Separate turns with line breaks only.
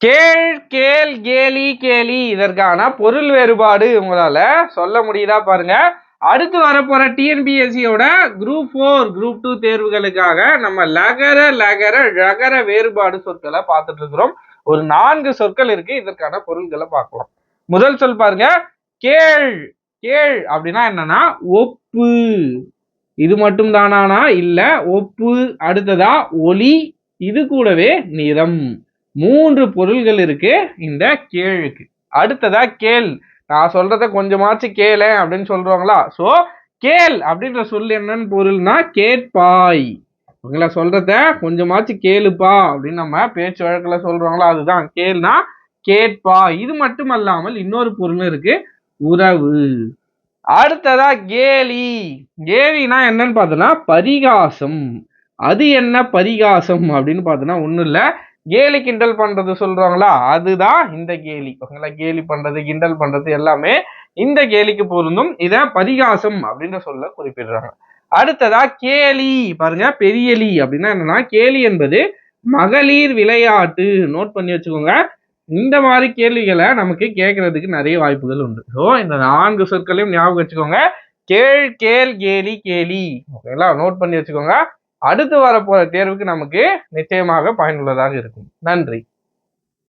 கேள் கேள் கேலி கேலி. இதற்கான பொருள் வேறுபாடு உங்களால சொல்ல முடியுதா பாருங்க. அடுத்து வரப்போற டிஎன்பிஎஸ்சியோட குரூப் ஃபோர் குரூப் டூ தேர்வுகளுக்காக நம்ம லகர லகர லகர வேறுபாடு சொற்களை பார்த்துட்டு இருக்கிறோம். ஒரு நான்கு சொற்கள் இருக்கு. இதற்கான பொருள்களை பார்க்கலாம். முதல் சொல் பாருங்க. கேள் கேள் அப்படின்னா என்னன்னா ஒப்பு. இது மட்டும் தானானா? இல்ல ஒப்பு. அடுத்ததா ஒலி. இது கூடவே நிறம். மூன்று பொருள்கள் இருக்கு. இந்த கேழுக்கு. அடுத்ததா கேள். நான் சொல்றத கொஞ்சமாச்சு கேள அப்படின்னு சொல்றாங்களா சோ கேள் அப்படின்ற சொல் என்னன்னு பொருள்னா கேட்பாய். உங்களை சொல்றத கொஞ்சமாச்சு கேளுப்பா அப்படின்னு நம்ம பேச்சு வழக்கில் சொல்றோங்களா அதுதான். கேள்னா கேட்பா இது மட்டும் அல்லாமல் இன்னொரு பொருள் இருக்கு. உறவு. அடுத்ததா கேலி. கேலினா என்னன்னு பார்த்தோன்னா பரிகாசம். அது என்ன பரிகாசம் அப்படின்னு பார்த்தோன்னா ஒன்றும் இல்லை. கேலி கிண்டல் பண்றது சொல்றாங்களா? அதுதான் இந்த கேலி. ஓகேங்களா கேலி பண்றது கிண்டல் பண்றது எல்லாமே இந்த கேலிக்கு பொருந்தும். இத பரிகாசம் அப்படின்ற சொல்ல குறிப்பிடுறாங்க. அடுத்ததா கேலி. பாருங்க பெரியலி அப்படின்னா என்னன்னா கேலி என்பது மகளிர் விளையாட்டு. நோட் பண்ணி வச்சுக்கோங்க. இந்த மாதிரி கேள்விகளை நமக்கு கேட்கறதுக்கு நிறைய வாய்ப்புகள் உண்டு. ஸோ இந்த நான்கு சொற்களையும் ஞாபகம் வச்சுக்கோங்க. கேள் கேள் கேலி கேலி. ஓகேங்களா? நோட் பண்ணி வச்சுக்கோங்க. அடுத்து வரப்போகிற தேர்வுக்கு நமக்கு நிச்சயமாக பயனுள்ளதாக இருக்கும். நன்றி.